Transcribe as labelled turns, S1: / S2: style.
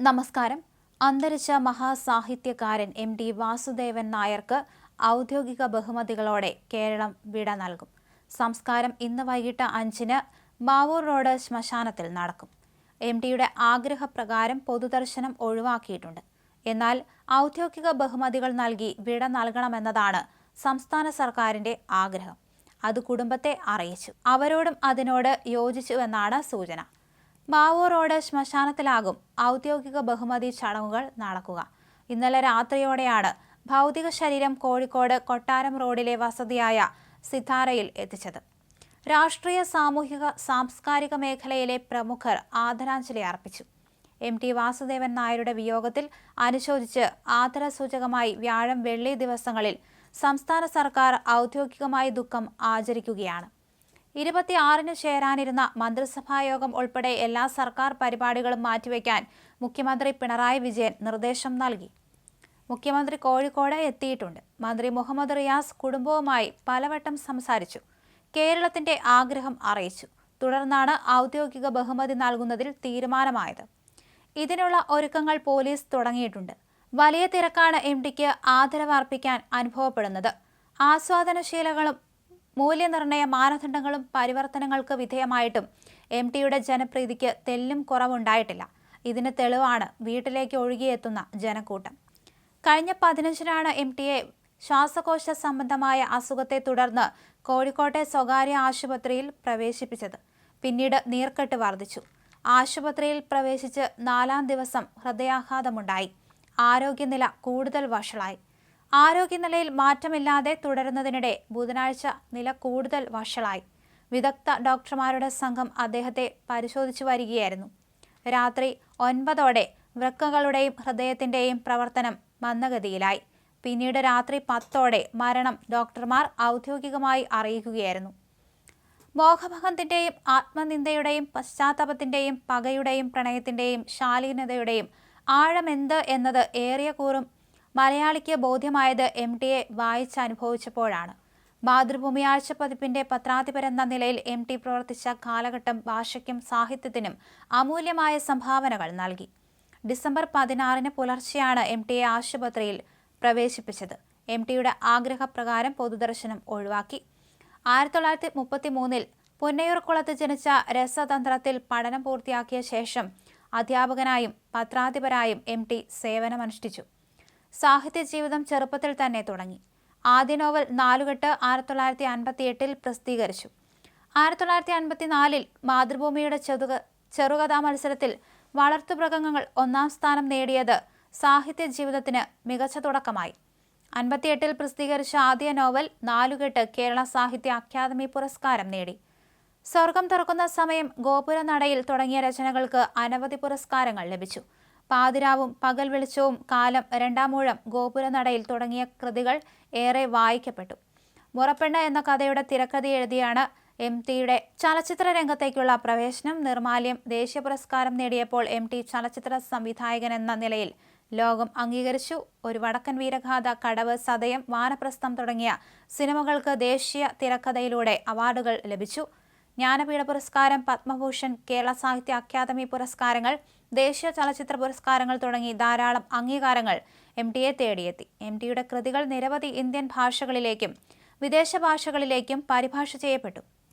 S1: നമസ്കാരം. അന്തരിച്ച മഹാസാഹിത്യകാരൻ M T Vasudevan നായർക്ക് ഔദ്യോഗിക ബഹുമതികളോടെ കേരളം വിട നൽകും. സംസ്കാരം ഇന്ന് വൈകിട്ട് അഞ്ചിന് മാവൂർ റോഡ് ശ്മശാനത്തിൽ നടക്കും. എം ടിയുടെ ആഗ്രഹപ്രകാരം പൊതുദർശനം ഒഴിവാക്കിയിട്ടുണ്ട്. എന്നാൽ ഔദ്യോഗിക ബഹുമതികൾ നൽകി വിട നൽകണമെന്നതാണ് സംസ്ഥാന സർക്കാരിന്റെ ആഗ്രഹം. അത് കുടുംബത്തെ അറിയിച്ചു. അവരോടും അതിനോട് യോജിച്ചുവെന്നാണ് സൂചന. മാവൂർ റോഡ് ശ്മശാനത്തിലാകും. ഔദ്യോഗിക ബഹുമതി ചടങ്ങുകൾ നടക്കുക. ഇന്നലെ രാത്രിയോടെയാണ് ഭൗതിക ശരീരം കോഴിക്കോട് കൊട്ടാരം റോഡിലെ വസതിയായ സിതാരയിൽ എത്തിച്ചത്. രാഷ്ട്രീയ സാമൂഹിക സാംസ്കാരിക മേഖലയിലെ പ്രമുഖർ ആദരാഞ്ജലി അർപ്പിച്ചു. എം ടി വാസുദേവൻ നായരുടെ വിയോഗത്തിൽ അനുശോചിച്ച് ആദരസൂചകമായി വ്യാഴം വെള്ളി ദിവസങ്ങളിൽ സംസ്ഥാന സർക്കാർ ഔദ്യോഗികമായി ദുഃഖം ആചരിക്കുകയാണ്. ഇരുപത്തിയാറിന് ചേരാനിരുന്ന മന്ത്രിസഭായോഗം ഉൾപ്പെടെ എല്ലാ സർക്കാർ പരിപാടികളും മാറ്റിവെക്കാൻ മുഖ്യമന്ത്രി പിണറായി വിജയൻ നിർദ്ദേശം നൽകി. മുഖ്യമന്ത്രി കോഴിക്കോട് എത്തിയിട്ടുണ്ട്. മന്ത്രി മുഹമ്മദ് റിയാസ് കുടുംബവുമായി പലവട്ടം സംസാരിച്ചു. കേരളത്തിന്റെ ആഗ്രഹം അറിയിച്ചു. തുടർന്നാണ് ഔദ്യോഗിക ബഹുമതി നൽകുന്നതിൽ തീരുമാനമായത്. ഇതിനുള്ള ഒരുക്കങ്ങൾ പോലീസ് തുടങ്ങിയിട്ടുണ്ട്. വലിയ തിരക്കാണ് എം ഡിക്ക് ആദരവർപ്പിക്കാൻ അനുഭവപ്പെടുന്നത്. ആസ്വാദനശീലകളും മൂല്യനിർണയ മാനദണ്ഡങ്ങളും പരിവർത്തനങ്ങൾക്ക് വിധേയമായിട്ടും എം ടിയുടെ ജനപ്രീതിക്ക് തെല്ലും കുറവുണ്ടായിട്ടില്ല. ഇതിന് തെളിവാണ് വീട്ടിലേക്ക് ഒഴുകിയെത്തുന്ന ജനക്കൂട്ടം. കഴിഞ്ഞ പതിനഞ്ചിനാണ് എം ടിയെ ശ്വാസകോശ സംബന്ധമായ അസുഖത്തെ തുടർന്ന് കോഴിക്കോട്ടെ സ്വകാര്യ ആശുപത്രിയിൽ പ്രവേശിപ്പിച്ചത്. പിന്നീട് നീർക്കെട്ട് വർദ്ധിച്ചു. ആശുപത്രിയിൽ പ്രവേശിച്ച് നാലാം ദിവസം ഹൃദയാഘാതമുണ്ടായി. ആരോഗ്യനില കൂടുതൽ വഷളായി. ആരോഗ്യനിലയിൽ മാറ്റമില്ലാതെ തുടരുന്നതിനിടെ ബുധനാഴ്ച നില കൂടുതൽ വഷളായി. വിദഗ്ധ ഡോക്ടർമാരുടെ സംഘം അദ്ദേഹത്തെ പരിശോധിച്ചു വരികയായിരുന്നു. രാത്രി ഒൻപതോടെ വൃക്കകളുടെയും ഹൃദയത്തിന്റെയും പ്രവർത്തനം മന്ദഗതിയിലായി. പിന്നീട് രാത്രി പത്തോടെ മരണം ഡോക്ടർമാർ ഔദ്യോഗികമായി അറിയിക്കുകയായിരുന്നു. മോഹഭംഗത്തിന്റെയും ആത്മനിന്ദയുടെയും പശ്ചാത്താപത്തിന്റെയും പകയുടെയും പ്രണയത്തിന്റെയും ശാലീനതയുടെയും ആഴമെന്ത് എന്നത് ഏറിയ കൂറും മലയാളിക്ക് ബോധ്യമായത് എം ടിയെ വായിച്ചനുഭവിച്ചപ്പോഴാണ്. മാതൃഭൂമി ആഴ്ചപ്പതിപ്പിന്റെ പത്രാധിപരെന്ന നിലയിൽ എം ടി പ്രവർത്തിച്ച കാലഘട്ടം ഭാഷയ്ക്കും സാഹിത്യത്തിനും അമൂല്യമായ സംഭാവനകൾ നൽകി. ഡിസംബർ പതിനാറിന് പുലർച്ചെയാണ് എം ടിയെ ആശുപത്രിയിൽ പ്രവേശിപ്പിച്ചത്. എം ടിയുടെ ആഗ്രഹപ്രകാരം പൊതുദർശനം ഒഴിവാക്കി. ആയിരത്തി തൊള്ളായിരത്തി മുപ്പത്തി മൂന്നിൽ പുന്നയൂർക്കുളത്ത് ജനിച്ച രസതന്ത്രത്തിൽ പഠനം പൂർത്തിയാക്കിയ ശേഷം അധ്യാപകനായും പത്രാധിപരായും എം ടി സേവനമനുഷ്ഠിച്ചു. സാഹിത്യ ജീവിതം ചെറുപ്പത്തിൽ തന്നെ തുടങ്ങി. ആദ്യ നോവൽ നാലുകെട്ട് ആയിരത്തി തൊള്ളായിരത്തി അൻപത്തി എട്ടിൽ പ്രസിദ്ധീകരിച്ചു. ആയിരത്തി തൊള്ളായിരത്തി അൻപത്തിനാലിൽ മാതൃഭൂമിയുടെ ചെറുക ചെറുകഥാ മത്സരത്തിൽ വളർത്തുമൃഗങ്ങൾ ഒന്നാം സ്ഥാനം നേടിയത് സാഹിത്യ ജീവിതത്തിന് മികച്ച തുടക്കമായി. അൻപത്തിയെട്ടിൽ പ്രസിദ്ധീകരിച്ച ആദ്യ നോവൽ നാലുകെട്ട് കേരള സാഹിത്യ അക്കാദമി പുരസ്കാരം നേടി. സ്വർഗം തുറക്കുന്ന സമയം ഗോപുര നടയിൽ തുടങ്ങിയ രചനകൾക്ക് അനവധി പുരസ്കാരങ്ങൾ ലഭിച്ചു. പാതിരാവും പകൽ വെളിച്ചവും കാലം രണ്ടാമൂഴം ഗോപുരനടയിൽ തുടങ്ങിയ കൃതികൾ ഏറെ വായിക്കപ്പെട്ടു. മുറപ്പെണ്ണ എന്ന കഥയുടെ തിരക്കഥ എഴുതിയാണ് എം ടിയുടെ ചലച്ചിത്ര രംഗത്തേക്കുള്ള പ്രവേശനം. നിർമാല്യം ദേശീയ പുരസ്കാരം നേടിയപ്പോൾ എം ടി ചലച്ചിത്ര സംവിധായകൻ എന്ന നിലയിൽ ലോകം അംഗീകരിച്ചു. ഒരു വടക്കൻ വീരഗാഥ കടവ് സതയം വാനപ്രസ്ഥം തുടങ്ങിയ സിനിമകൾക്ക് ദേശീയ തിരക്കഥയിലൂടെ അവാർഡുകൾ ലഭിച്ചു. ജ്ഞാനപീഠ പുരസ്കാരം പത്മഭൂഷൺ കേരള സാഹിത്യ അക്കാദമി പുരസ്കാരങ്ങൾ ദേശീയ ചലച്ചിത്ര പുരസ്കാരങ്ങൾ തുടങ്ങി ധാരാളം അംഗീകാരങ്ങൾ എം ടിയെ തേടിയെത്തി. എം ടിയുടെ കൃതികൾ നിരവധി ഇന്ത്യൻ ഭാഷകളിലേക്കും വിദേശ ഭാഷകളിലേക്കും പരിഭാഷ ചെയ്യപ്പെട്ടു.